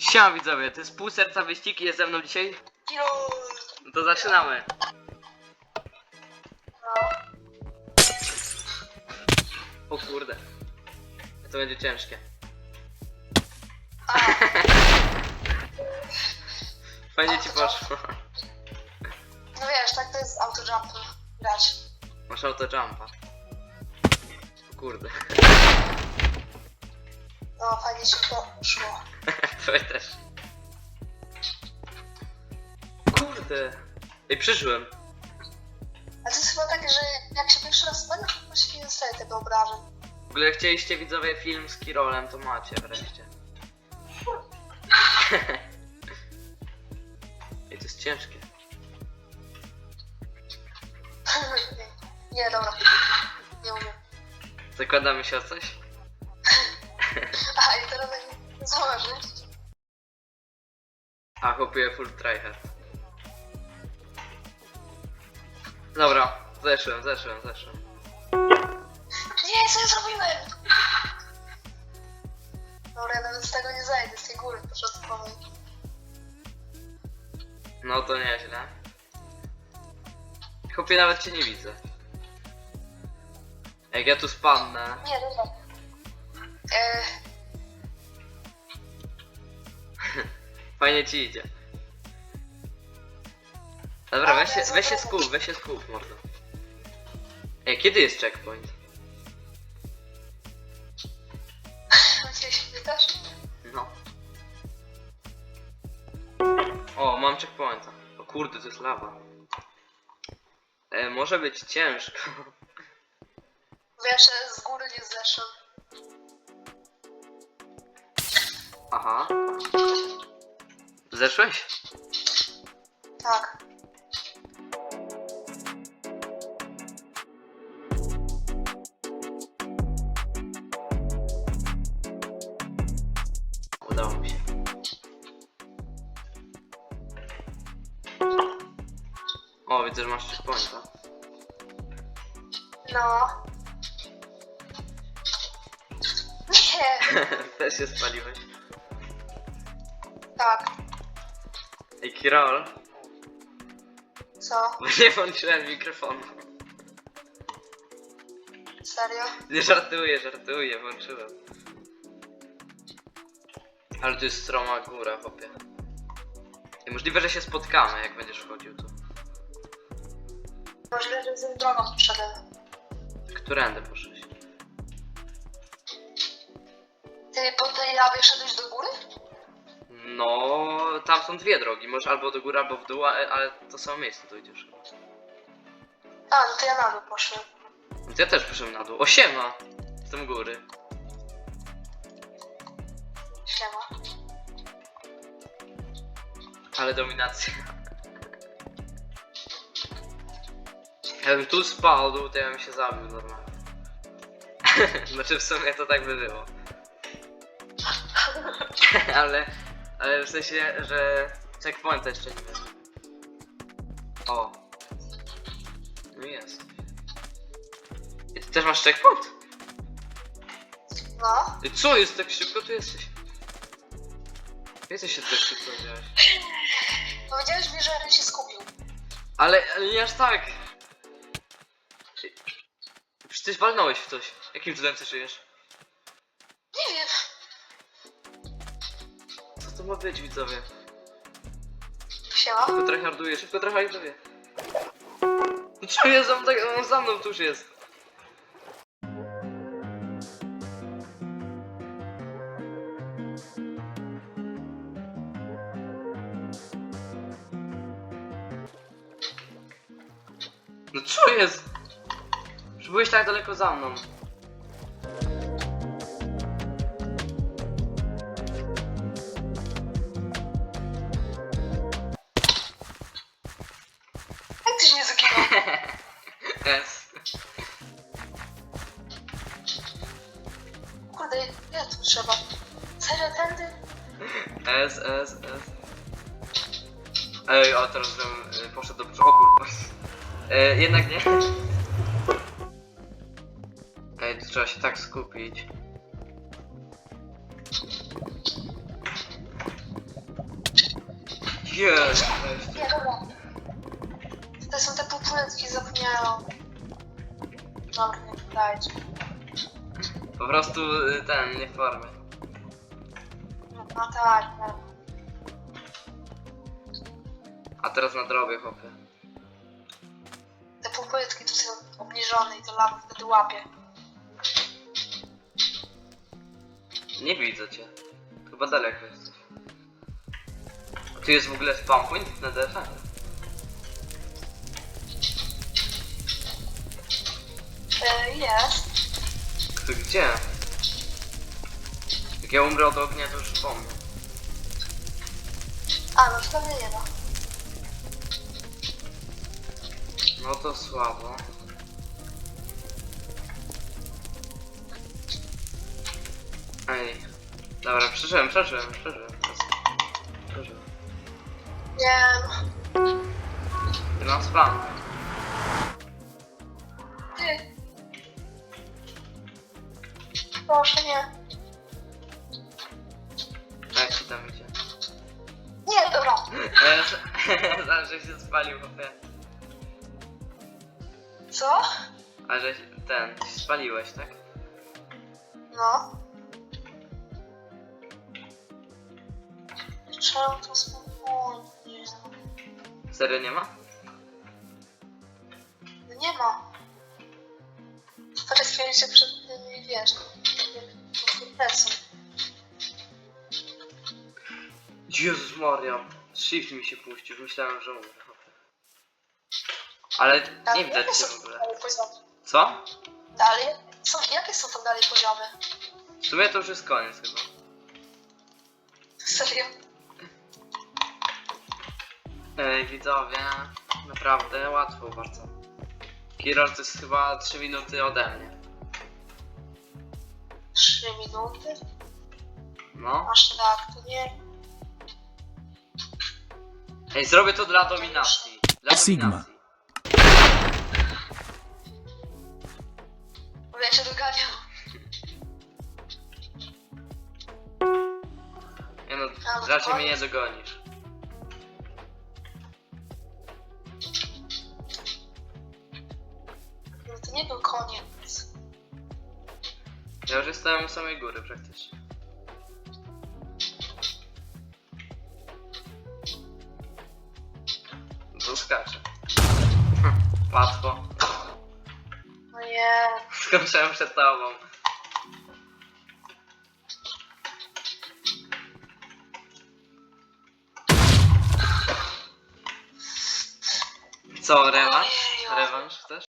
Siema widzowie, to jest pół serca wyścig i jest ze mną dzisiaj. Kilo. No to zaczynamy. O kurde. To będzie ciężkie. Fajnie ci poszło. no wiesz, tak to jest auto jump grać. Masz auto jumpa. O kurde. No, fajnie się to szło. Twoje też. Kurde. Ej, przyszłem. A to jest chyba tak, że jak się pierwszy raz spadnie, to się nie dostaje tego obrażeń. W ogóle chcieliście widzowie film z Kirolem, to macie wreszcie. Ej, to jest ciężkie. nie, dobra. Nie umiem. Zakładamy się o coś? Założyć. A, chłopie full tryhard. Dobra, zeszłem, zeszłem, zeszłem. Nie, co ja zrobiłem? Dobra, ja nawet z tego nie zajdę, z tej góry początkowej. No to nieźle. Chłopie, nawet cię nie widzę. Jak ja tu spadnę. Nie, dobra. E, Fajnie ci idzie. Dobra, weź się, weź się skup, weź się skup, mordo. Ej, kiedy jest checkpoint? się pytasz? No. O, mam checkpointa. O kurde, to jest lawa. E, może być ciężko. Wiesz, że z góry nie zeszłem. Aha. Zeszłeś? Tak. Udało mi się. O, widzę, że masz checkpointa. No. Nie. Też się spaliłeś. Tak. Ej, Kirol, Co? bo nie włączyłem mikrofonu. Serio? Nie żartuję, żartuję, włączyłem. Ale tu jest stroma góra, chłopie. I możliwe, że się spotkamy, jak będziesz wchodził tu. Możliwe, że z drogą przyszedłem. Którędy poszłeś? Ty po tej lawie szedłeś do góry? No, tam są dwie drogi. Możesz albo do góry, albo w dół, ale, ale to samo miejsce tu idziesz chyba. A, no to ja na dół poszłem. No to ja też poszedłem na dół. O, siema! Jestem u góry. Siema. Ale dominacja. Jakbym tu spadł, to ja bym się zabił normalnie. znaczy w sumie to tak by było. ale, ale w sensie, że checkpointa jeszcze nie wiem. O. No jest. I ty też masz checkpoint? No. I co jest tak szybko tu jesteś? Jesteś się tak szybko wziąłeś. Powiedziałeś mi, że Ren się skupił. Ale, ale nie aż tak. Przecież walnąłeś w coś. Jakim cudem ty żyjesz? Co ma być, widzowie? Siema. Szybko tryharduję, szybko tryharduję. No co jest, on, tak, on za mną tuż jest. No co jest? Że byłeś tak daleko za mną. Kurde, ja tu trzeba. Serio, tędy? S, S, S. Ej, a teraz bym y, poszedł do przodu. O kurwa. E, jednak nie. Ej, tu trzeba się tak skupić. Jest! Nie, dobra. To są te półpłytki, zapomniałem. Dobra, nie dajcie. Po prostu y, ten, nie w formie. No tak, no. A teraz na drobie chłopie. Te półpłytki tu są obniżone i to lawa wtedy łapie. Nie widzę cię. Chyba daleko jesteś. Tu jest w ogóle spawn point w netherze? E, jest. To gdzie? Jak ja umrę od ognia, to już po mnie. A, no to pewnie nie ma. No to słabo. Ej. Dobra, przeżyłem, przeżyłem, przeżyłem. Przeżyłem. Nie no. Ty Proszę nie. Jak ci tam idzie? Nie, dobra. Eee, Zaraz, że się spalił, chłopie. Co? A że się- ten, się spaliłeś, tak? No. Czemu to spokojnie? Serio nie ma? No nie ma. Teraz się przed tymi, wiesz, lecą. Jezus Maria. Shift mi się puścił, myślałem, że umrę. Ale nie widać jakie są w ogóle. dalej poziomy? Co? Dalej? Są, jakie są tam dalej poziomy? W sumie to już jest koniec chyba. Serio? Ej, widzowie, naprawdę łatwo bardzo. Kirol to jest chyba 3 minuty ode mnie. Trzy minuty? No. Aż tak, to nie. Ej, zrobię to dla dominacji. Dla Sigma. dominacji. Ja się doganiam. Nie no, raczej mnie nie dogonisz. Samej góry praktycznie. Tu skaczę. Hm, Łatwo. No nie. Skończyłem przed tobą. Co, rewanż? Rewanż chcesz?